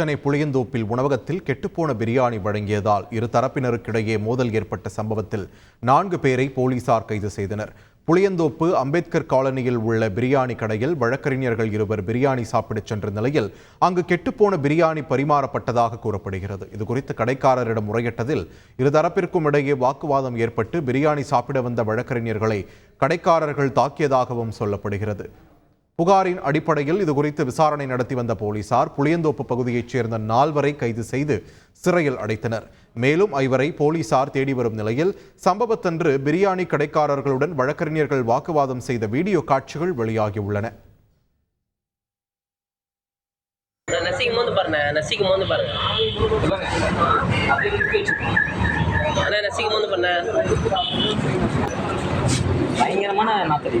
சென்னை புளியந்தோப்பில் உணவகத்தில் கெட்டுப்போன பிரியாணி வழங்கியதால் இரு தரப்பினருக்கிடையே மோதல் ஏற்பட்ட சம்பவத்தில் நான்கு பேரை போலீசார் கைது செய்தனர். புளியந்தோப்பு அம்பேத்கர் காலனியில் உள்ள பிரியாணி கடையில் வழக்கறிஞர்கள் இருவர் பிரியாணி சாப்பிடச் சென்ற நிலையில் அங்கு கெட்டுப்போன பிரியாணி பரிமாறப்பட்டதாக கூறப்படுகிறது. இதுகுறித்து கடைக்காரரிடம் முறையிட்டதில் இருதரப்பிற்கும் இடையே வாக்குவாதம் ஏற்பட்டு பிரியாணி சாப்பிட வந்த வழக்கறிஞர்களை கடைக்காரர்கள் தாக்கியதாகவும் சொல்லப்படுகிறது. புகாரின் அடிப்படையில் இதுகுறித்து விசாரணை நடத்தி வந்த போலீசார் புளியந்தோப்பு பகுதியைச் சேர்ந்த நால்வரை கைது செய்து சிறையில் அடைத்தனர். மேலும் ஐவரை போலீசார் தேடி வரும் நிலையில் சம்பவத்தன்று பிரியாணி கடைக்காரர்களுடன் வழக்கறிஞர்கள் வாக்குவாதம் செய்த வீடியோ காட்சிகள் வெளியாகியுள்ளன. நசிக்கும் போது பாருண்ணே நசிக்கும் போது பாருங்க. அண்ணா நசிக்கும் போது பண்ண. பயங்கரமான நாத்தடி.